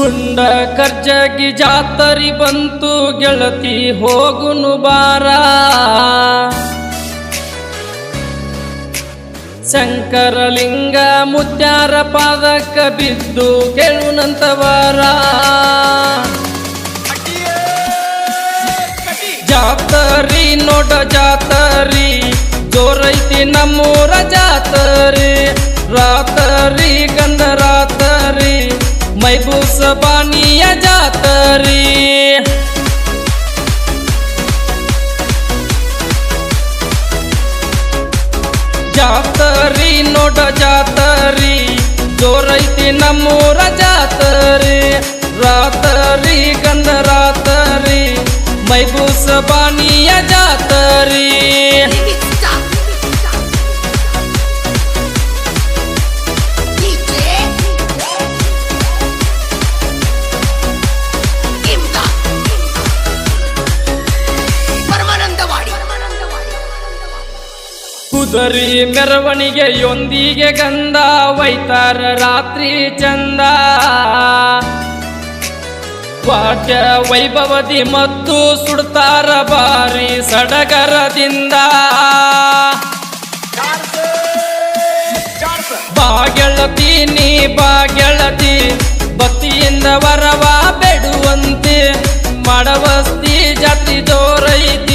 ಗುಂಡ ಕರ್ಜಗಿ ಜಾತರಿ ಬಂತು, ಗೆಳತಿ ಹೋಗುನು ಬಾರ. ಶಂಕರಲಿಂಗ ಮುತ್ಯಾರ ಪಾದಕ್ಕ ಬಿದ್ದು ಕೇಳುನಂತವರ. ಜಾತರಿ ನೋಡ ಜಾತರಿ, ಜೋರೈತಿ ನಮ್ಮೂರ ಜಾತರಿ. ರಾತರಿ ಗಂಧ ರಾತರಿ ಮೈಬೂಸ ಬಾನಿಯ ಜಾತರಿ ಜಾತರಿ ನೋಡ ಜಾತರಿ ಜೋರೈತಿ ನಮ್ಮೂರ ಜಾತರಿ ರಾತರಿ ಗಂಧ ರಾತರಿ ಮೈಬೂಸ ಬಾನಿಯ ಜಾತರಿ ಕುದರಿ ಮೆರವಣಿಗೆಯೊಂದಿಗೆ ಗಂಧ, ವೈತಾರ ರಾತ್ರಿ ಚಂದ. ವಾದ್ಯ ವೈಭವದಿ ಮತ್ತು ಸುಡ್ತಾರ ಬಾರಿ ಸಡಗರದಿಂದ. ಬಾಗೆಳತಿ ನೀ ಬಾಗೆಳತಿ, ಭಕ್ತಿಯಿಂದ ವರವ ಬೆಡುವಂತೆ. ಮಡವಸ್ತಿ ಜಾತಿ ಜೋರೈತಿ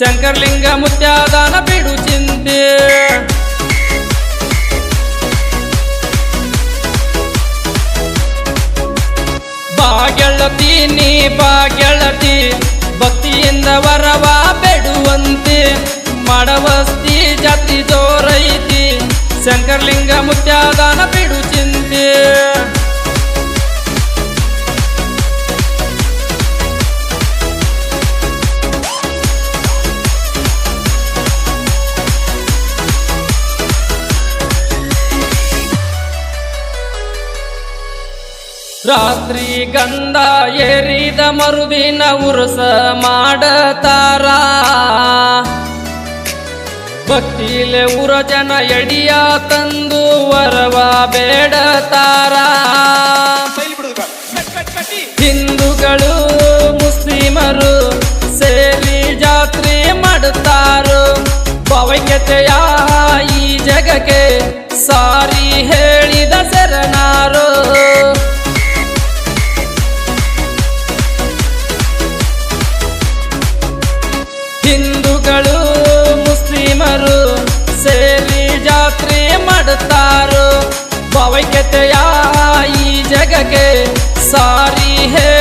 ಶಂಕರ್ಲಿಂಗ ಮುತ್ಯಾದಾನ ಬಿಡು ಚಿಂತೆ. ಬಾಗೆಳತಿ ನೀ ಬಾಗೆಳತಿ ಭಕ್ತಿಯಿಂದ ವರವ ಬೆಡುವಂತೆ. ಮಾಡವಸ್ತಿ ಜಾತಿ ಜೋರೈತಿ, ಶಂಕರ್ಲಿಂಗ ಮುತ್ಯಾದಾನ ಬಿಡು ರಾತ್ರಿ ಗಂಧ ಏರಿದ ಮರುದಿನ ಉರುಸ ಮಾಡತಾರ. ಭಕ್ತಿಲೆ ಉರ ಜನ ಎಡಿಯ ತಂದು ವರವ ಬೇಡತಾರ. ಹಿಂದೂಗಳು ಮುಸ್ಲಿಮರು ಸೇರಿ ಜಾತ್ರೆ ಮಾಡುತ್ತಾರೋ ಭಾವೈಕ್ಯತೆಯ ಈ ಜಗಕ್ಕೆ ಸಾರಿ ಹಿಂದೂಗಳು ಮುಸ್ಲಿಮರು ಸೇರಿ ಜಾತ್ರೆ ಮಾಡುತ್ತಾರೋ? ಭಾವೈಕ್ಯತೆಯ ಈ ಜಗಕ್ಕೆ ಸಾರಿ ಹೇಳಿದ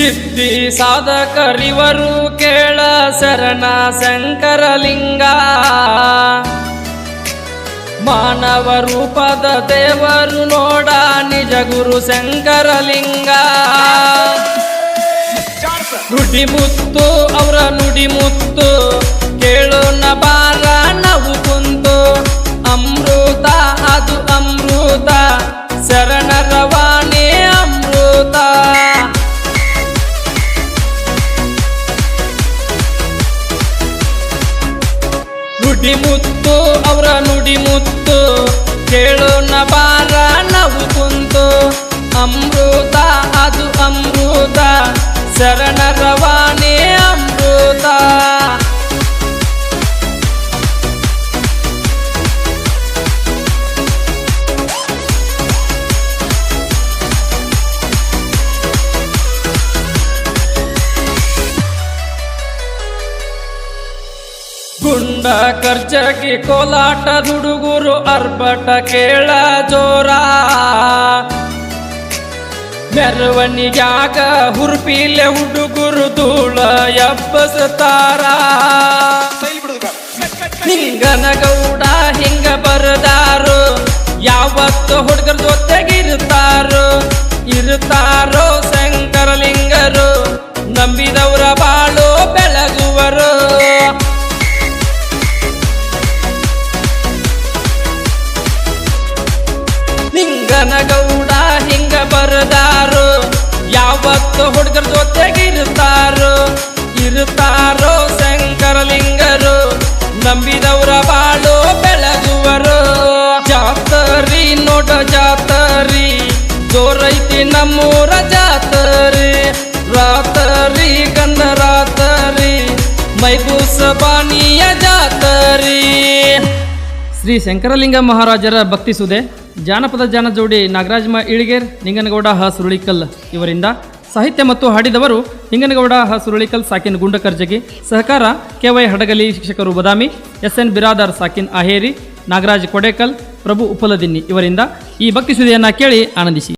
ಸಿದ್ಧಿ ಸಾಧಕರಿವರು ಕೇಳ ಶರಣ ಶಂಕರಲಿಂಗ. ಮಾನವ ರೂಪದ ದೇವರು ನೋಡ ನಿಜ ಗುರು ಶಂಕರಲಿಂಗ. ನುಡಿಮುತ್ತು ಅವರ ನುಡಿ ಮುತ್ತು ಅವರ ನುಡಿ ಮುತ್ತು ಕೇಳೋಣ ಬಾರ ಗುಂಡ ಖರ್ಚಗಿ ಕೋಲಾಟ ಹುಡುಗರು ಅರ್ಭಟ ಕೇಳ ಜೋರ. ಮೆರವಣಿಗ್ಯಾಗ ಹುರ್ಪಿಲೆ ಹುಡುಗುರು ಧೂಳ ಎಬ್ಬಸತಾರ. ಹಿಂಗನ ಗೌಡ ಹಿಂಗ ಬರದಾರು? ಯಾವತ್ತು ಹುಡುಗರ ಜೊತೆಗಿರುತ್ತಾರು ಇರುತ್ತಾರೋ ಶಂಕರಲಿಂಗರು? ನಂಬಿದವರ ಬಾಳು ಲಿಂಗ ಗನಗೌಡ ಹಿಂಗ ಬರದಾರು. ಯಾವತ್ತು ಹುಡುಗರ ಜೊತೆಗೆ ಇರ್ತಾರೋ? ಶಂಕರಲಿಂಗರು. ನಂಬಿದವರ ಬಾಳು ಬೆಳಗುವರು. ಜಾತರಿ ನೋಡ ಜಾತರಿ. ಜೋರೈತಿ ನಮ್ಮೂರ ಜಾತರಿ. ರಾತರಿ ಗಂಧ ರಾತರಿ. ಮೈಬೂಸ ಬಾಣಿಯ ಜಾತರಿ. ಶ್ರೀ ಶಂಕರಲಿಂಗ ಮಹಾರಾಜರ ಭಕ್ತಿ ಸುದೆ. ಜಾನಪದ ಜಾನ ಜೋಡಿ ನಾಗರಾಜ ಇಳಿಗೇರ್, ನಿಂಗನಗೌಡ ಹ. ಸುರುಳಿಕಲ್ ಇವರಿಂದ. ಸಾಹಿತ್ಯ ಮತ್ತು ಹಾಡಿದವರು ನಿಂಗನಗೌಡ ಹ. ಸುರುಳಿಕಲ್, ಸಾಕಿನ್ ಗುಂಡಕರ್ಜಗಿ ಸಹಕಾರ, ಕೆ ವೈ ಹಡಗಲಿ ಶಿಕ್ಷಕರು ಬದಾಮಿ. ಎಸ್ ಎನ್ ಬಿರಾದಾರ್, ಸಾಕಿನ್ ಅಹೇರಿ ನಾಗರಾಜ್ ಕೊಡೇಕಲ್, ಪ್ರಭು ಉಪಲದಿನ್ನಿ ಇವರಿಂದ. ಈ ಭಕ್ತಿ ಸುದಿಯನ್ನು ಕೇಳಿ ಆನಂದಿಸಿ.